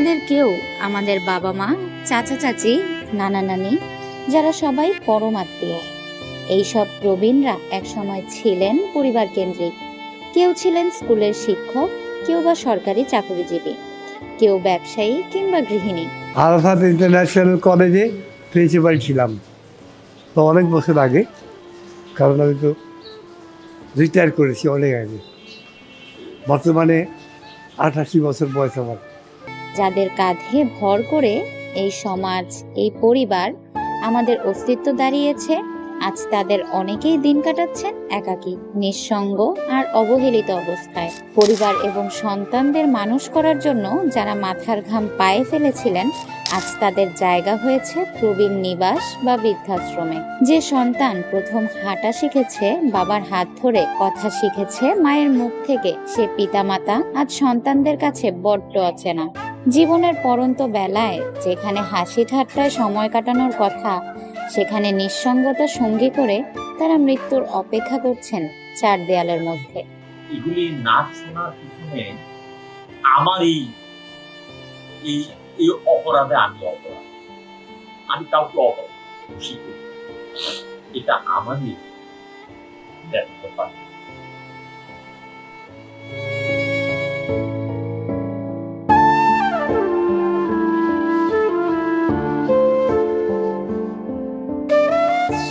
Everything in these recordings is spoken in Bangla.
তাদের কেউ, আমাদের বাবা মা, চাচা চাচি, নানা নানি, যারা সবাই পরম আত্মীয়। এইসব প্রবীণরা একসময় ছিলেন পরিবার কেন্দ্রিক। কেউ ছিলেন স্কুলের শিক্ষক, কেউ বা সরকারি চাকরিজীবী, কেউ ব্যবসায়ী কিংবা গৃহিণী। আরাফাত ইন্টারন্যাশনাল কলেজে প্রিন্সিপাল ছিলাম। তো অনেক বছর আগে, কারণ আমি তো রিটায়ার করেছি অনেক আগে। বর্তমানে আঠাশি বছর বয়স আমার। যাদের কাঁধে ভর করে এই সমাজ, এই পরিবার আমাদের অস্তিত্ব দাঁড়িয়েছে, আজ তাদের অনেকেই দিন কাটাচ্ছেন একাকী, নিঃসঙ্গ আর অবহেলিত অবস্থায়। পরিবার এবং সন্তানদের মানুষ করার জন্য যারা মাথার ঘাম পায়ে ফেলেছিলেন, আজ তাদের জায়গা হয়েছে প্রবীণ নিবাস বা বৃদ্ধাশ্রমে। যে সন্তান প্রথম হাঁটা শিখেছে, বাবার হাত ধরে কথা শিখেছে, মায়ের মুখ থেকে সে পিতামাতা, আজ সন্তানদের কাছে বড্ড অচেনা। জীবনের পরন্ত বেলায় যেখানে হাসি ঠাট্টায় সময় কাটানোর কথা, সেখানে নিঃসঙ্গতা সঙ্গী করে তারা মৃত্যুর অপেক্ষা করছেন চার দেয়ালের মধ্যে। এগুলি শোনার পিছনে আমার এই এই অপরাধে আমি অপরাধ। আমি কাউকে অপরাধ এটা আমারই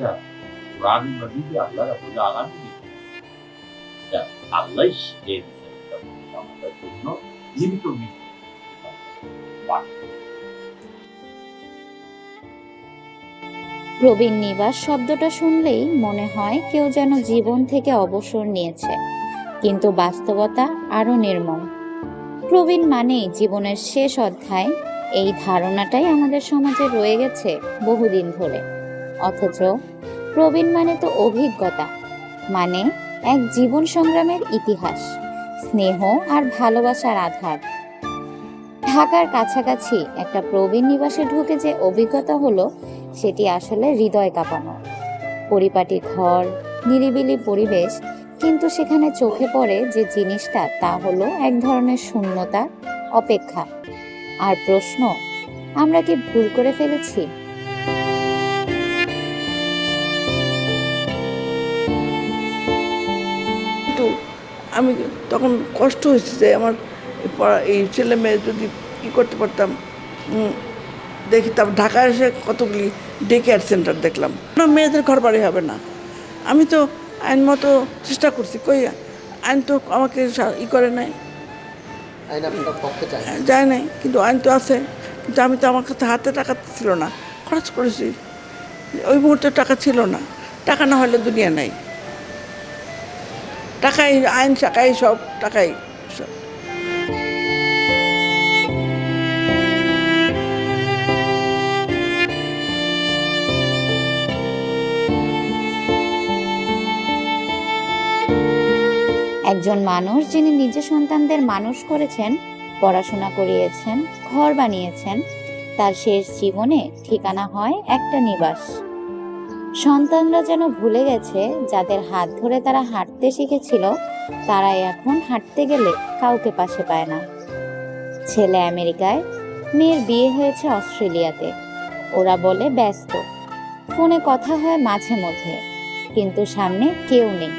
নাই কোরআন আল্লাহ আমাদের জন্য জীবিত প্রবীণ নিবাস শব্দটা শুনলেই মনে হয় কেউ যেন জীবন থেকে অবসর নিয়েছে, কিন্তু বাস্তবতা আরও নির্মম। প্রবীণ মানেই জীবনের শেষ অধ্যায়। এই ধারণাটাই আমাদের সমাজে রয়ে গেছে বহুদিন ধরে। অথচ প্রবীণ মানে তো অভিজ্ঞতা মানে এক জীবন সংগ্রামের ইতিহাস, স্নেহ আর ভালোবাসার আধার। ঢাকার কাছাকাছি একটা প্রবীণ নিবাসে ঢুকে যে অভিজ্ঞতা হলো, সেটি আসলে হৃদয় কাঁপানো। পরিপাটি ঘর, নিরিবিলি পরিবেশ, কিন্তু সেখানে চোখে পড়ে যে জিনিসটা, তা হলো এক ধরনের শূন্যতা, অপেক্ষা। আর প্রশ্ন, আমরা কি ভুল করে ফেলেছি? আমি তখন কষ্ট হয়েছে যে আমার এই পড়া- এই ছেলে মেয়ে যদি ই করতে পারতাম দেখি তারপর ঢাকা এসে কতগুলি ডে কেয়ার সেন্টার দেখলাম। না মেয়েদের ঘর বাড়ি হবে না। আমি তো আইন মতো চেষ্টা করছি কই আইন তো আমাকে ই করে নাই। যায় নাই কিন্তু আইন তো আছে। কিন্তু আমি তো আমার কাছে হাতে টাকা ছিল না খরচ করেছি। ওই মুহূর্তে টাকা ছিল না। টাকা না হলে দুনিয়া নাই। টাকাই, আইন টাকাই সব, টাকাই একজন মানুষ যিনি নিজে সন্তানদের মানুষ করেছেন, পড়াশোনা করিয়েছেন, ঘর বানিয়েছেন, তার শেষ জীবনে ঠিকানা হয় একটা নিবাস। সন্তানরা যেন ভুলে গেছে যাদের হাত ধরে তারা হাঁটতে শিখেছিল, তারাই এখন হাঁটতে গেলে কাউকে পাশে পায় না। ছেলে আমেরিকায়, মেয়ের বিয়ে হয়েছে অস্ট্রেলিয়াতে। ওরা বলে ব্যস্ত। ফোনে কথা হয় মাঝে মধ্যে, কিন্তু সামনে কেউ নেই।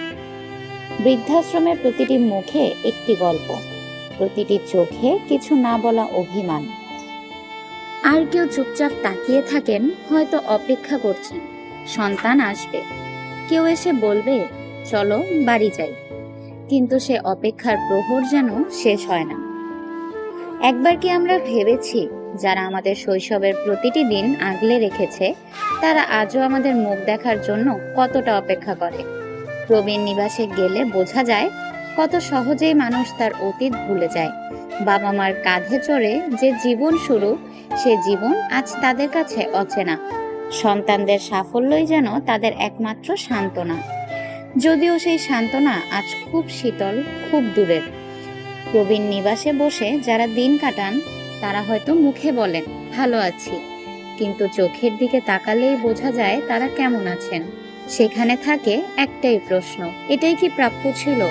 বৃদ্ধাশ্রমের প্রতিটি মুখে একটি গল্প, প্রতিটি চোখে কিছু না বলা অভিমান। আর কেউ চুপচাপ তাকিয়ে থাকেন, হয়তো অপেক্ষা করছেন। সন্তান আসবে। কেউ এসে বলবে, চলো, বাড়ি যাই। কিন্তু সে অপেক্ষার প্রহর যেন শেষ হয় না। একবার কি আমরা ভেবেছি, যারা আমাদের শৈশবের প্রতিটি দিন আগলে রেখেছে, তারা আজও আমাদের মুখ দেখার জন্য কতটা অপেক্ষা করে? প্রবীণ নিবাসে গেলে বোঝা যায়, কত সহজেই মানুষ তার অতীত ভুলে যায়। বাবা মার কাঁধে চড়ে যে জীবন শুরু, সে জীবন আজ তাদের কাছে অচেনা। সন্তানদের সাফল্যই যেন তাদের একমাত্র সান্ত্বনা। যদিও সেই সান্ত্বনা আজ খুব শীতল, খুব দূরের। প্রবীণ নিবাসে বসে যারা দিন কাটান, তারা হয়তো মুখে বলেন, ভালো আছি। কিন্তু চোখের দিকে তাকালেই বোঝা যায় তারা কেমন আছেন। সেখানে থাকে একটাই প্রশ্ন, এটাই কি প্রাপ্য ছিল?